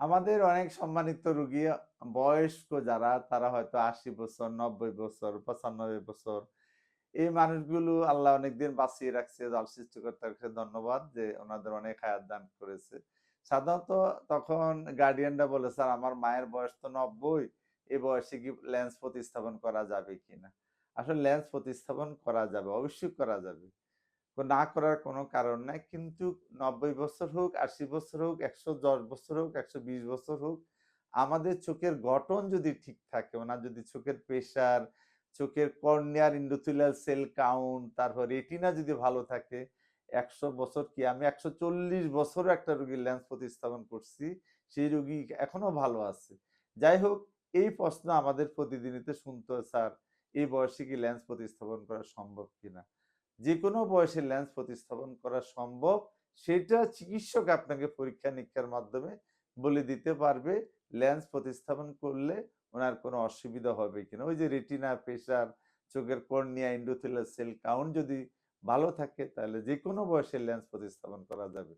আমাদের অনেক সম্মানিত রোগী, বয়স্ক যারা, তারা হয়তো আশি বছর, নব্বই বছর, পঁচানব্বই বছর, এই মানুষগুলো আল্লাহ অনেকদিন বাঁচিয়ে রাখছে আল সৃষ্টিকর্তার কাছে ধন্যবাদ যে ওনাদের অনেক হায়াত দান করেছে। সাধারণত তখন গার্ডিয়ানরা বলে, স্যার, আমার মায়ের বয়স তো নব্বই, এ বয়সে কি লেন্স প্রতিস্থাপন করা যাবে কিনা? আসলে লেন্স প্রতিস্থাপন করা যাবে, অবশ্যই করা যাবে। না করার কোনো কারণ নাই। কিন্তু নব্বই বছর হোক, আশি বছর হোক, একশো দশ বছর হোক, একশো বিশ বছর হোক, আমাদের চোখের গঠন যদি ঠিক থাকে ওনার যদি চোখের প্রেশার চোখের কর্নিয়ার ইন্ডোথিলিয়াল সেল কাউন্ট তারপর রেটিনা যদি ভালো থাকে, একশো বছর কি আমি একশো চল্লিশ বছরও একটা রোগীর লেন্স প্রতিস্থাপন করছি, সেই রোগী এখনও ভালো আছে। যাই হোক, এই প্রশ্ন আমাদের প্রতিদিনিতে শুনতে স্যার, এই বয়সে কি লেন্স প্রতিস্থাপন করা সম্ভব কিনা? যে কোনো বয়সে ল্যান্স প্রতিস্থাপন করা সম্ভব, সেটা চিকিৎসক আপনাকে পরীক্ষা নিরীক্ষার মাধ্যমে বলে দিতে পারবে ল্যান্স প্রতিস্থাপন করলে ওনার কোনো অসুবিধা হবে কিনা। ওই যে রেটিনা প্রেশার চোখের কর্নিয়া ইন্ডোথেলার সেল কাউন্ট যদি ভালো থাকে, তাহলে যে কোনো বয়সে ল্যান্স প্রতিস্থাপন করা যাবে।